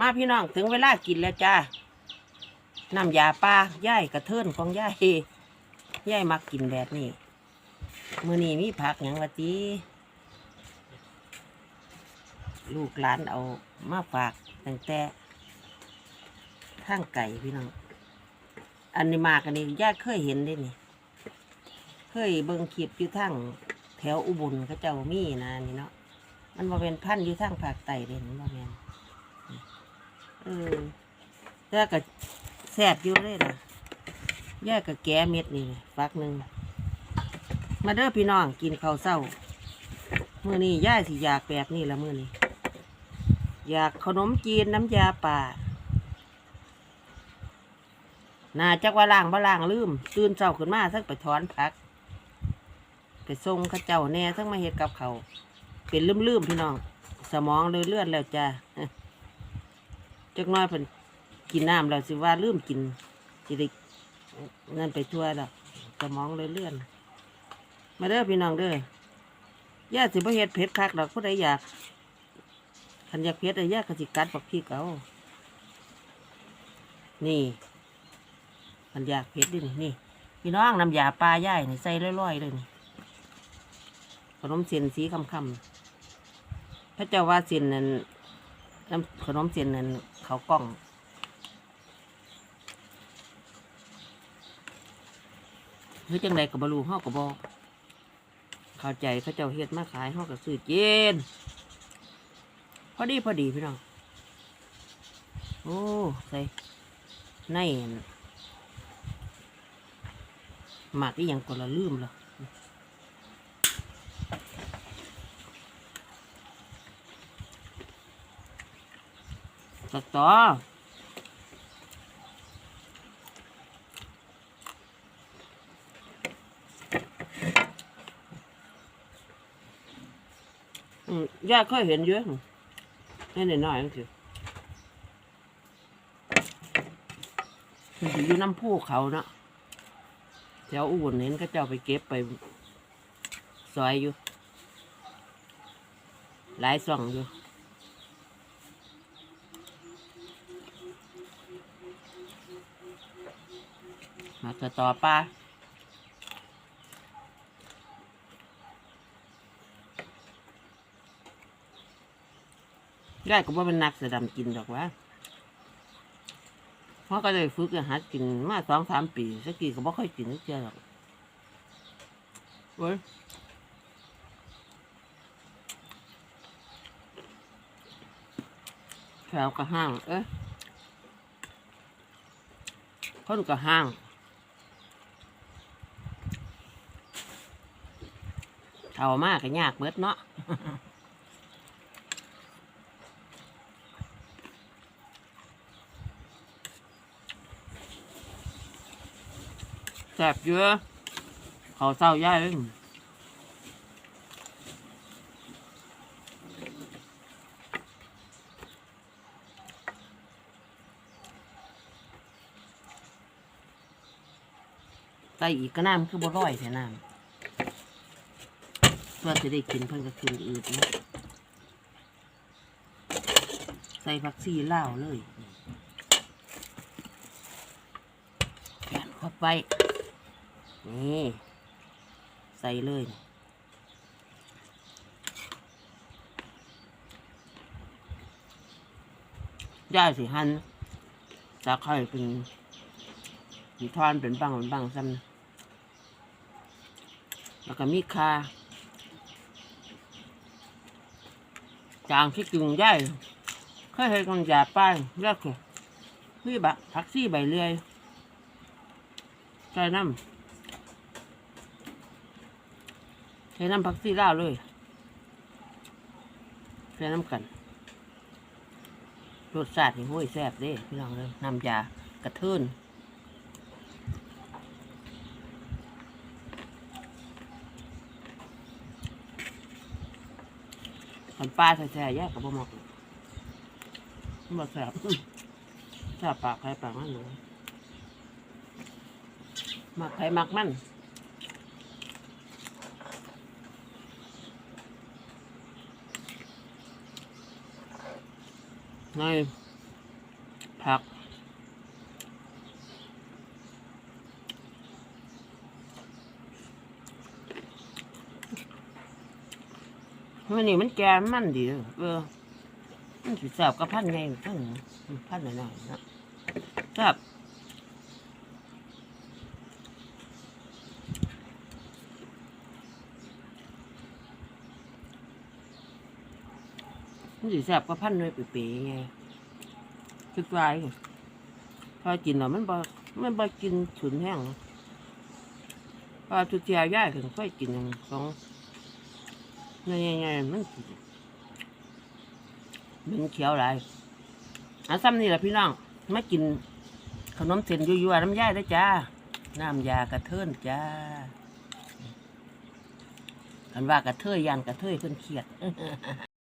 มาพี่น้องถึงเวลากินแล้วจ้าน้ำยาปลาย่ายกระเทินของย่ายย่ายมักกินแบบนี้มือนี้มีผักหยังวะตีลูกหลานเอามาฝากตั้งแต่ทางไก่พี่น้อง อันนี้มากอันนี้ย่าเคยเห็นได้นี่ เคยเบิ่งคลิปอยู่ทางแถวอุบลเขาเจ้ามีนะนี่เนาะ มันมาเป็นพันอยู่ทางภาคใต้เลยมันมาเป็น เออแต่ก็แซ่บอยู่เลยนะแย่าก็แก้เม็ดนี่ฟักหนึ่ง มาเด้อพี่น้องกินข้าวเศร้ามื้อนี้ย่าสิอยากแบบนี้ละมื้อนี้ อยากขนมจีนน้ำยาป่าน่าจักว่าล่างบ่ล่างลืม ตื่นเช้าขึ้นมาทั้งไปถอนผัก ไปส่งข้าเจ้าแน่ทั้งมาเฮ็ดกับเขา เป็นลืมๆพี่น้อง สมองเลยเลื่อนแล้วจ้า จักน้อยเพิ่นกินน้ำแล้วสิว่าลืมกินสิได้นั่นไปทั่วแล้วสมองเลยเลื่อน มาเด้อพี่น้องเด้อย่าสิบ่เฮ็ดเผ็ดคักดอกผู้ใดอยากคันอยากเผ็ดอะย่าก็สิกัดบักพริกเอานี่คันอยากเผ็ดดินี่นี่พี่น้องน้ำยาปลาย่ายนี่ใส่ร่อยๆเลยนี่ขนมเส้นสีคำๆพระเจ้าว่าเส้นนั้น น้ำขนมเส้นนั้นเขาวกล้องหรือจังใดกับบรูเฮากับบอเข้าใจเขาเจ้าเฮ็ดมาขายเฮาก็ซื้อเจนพอดีพอดีพี่น้องโอ้ใส่ในอั่นหมักอีหยังก็ละลืมและ สตออืมย่าเคยเห็นเยอะนี่นน้อยๆนั่นคือมันสิอยู่น้ำพุเขาเนาะแถวอุบลเห็นก็เจ้าไปเก็บไปซอยอยู่ หลายส่องอยู่ มาต่อต่อปลาได้ก็ว่าเป็นนักสอดำกินดอกวะเพราะก็เลยฝึกหัดกินมาสองสามปีสักกี่ก็บ่ค่อยกินนึกเจอหรอกเว้ยแถวก็ห้าง เอ๊ะคนก็ห้าง เท่ามากก็ยากเบิดเนาะแสบเยอะเขาเศร้าย่ายเลยใส่อีกก็น้ำคือบ่ร้อยแค่น้ำ เพื่อจะได้กินเพิ่นก็คืออืดนะใส่ผักชีเล่าเลยแกนเข้าไป นี่ ใส่เลยย่าสิหันจะค่อยเป็นสีทอนเป็นบังเป็นบังซ้ำแล้วก็มีคา จางที่กึ่งย่ายเคยเห็นกันยาป้ายเลือกเลยพี่บะผักซี่ใบเลื่อยใส่น้ำใส่น้ำผักซี่ล่าเลยใส่น้ำกันรสชาตินี่ห้วยแซ่บเด้พี่น้องเลยน้ำยากระเทิน ขันปลาแท้ๆแยกกับบ่หมกมันบ่แสบแซ่บปากใครปากมันหนูมักใครมักมันในผัก มันนี่มันแกนมันดีเออมันสิแซ่บกับพันไงพันพันหน่อยๆเนะแซ่บมันสิแซ่บกับพันหน่วยเป๋ๆไงคือไกลพอกินแล้วมันบ่มันบ่กินฉุนแห้งพอทุกเทียย่ายถึงค่อยกินอย่างสอง ไงไงมันมันเขียวไรอะซ้ำนี่แหละพี่น้องมากินขนมเส้นยั่วๆน้ำยาได้จ้า น้ำยากระเทินจ้าอันว่ากระเทยยานกระเทยเพิ่นเครียด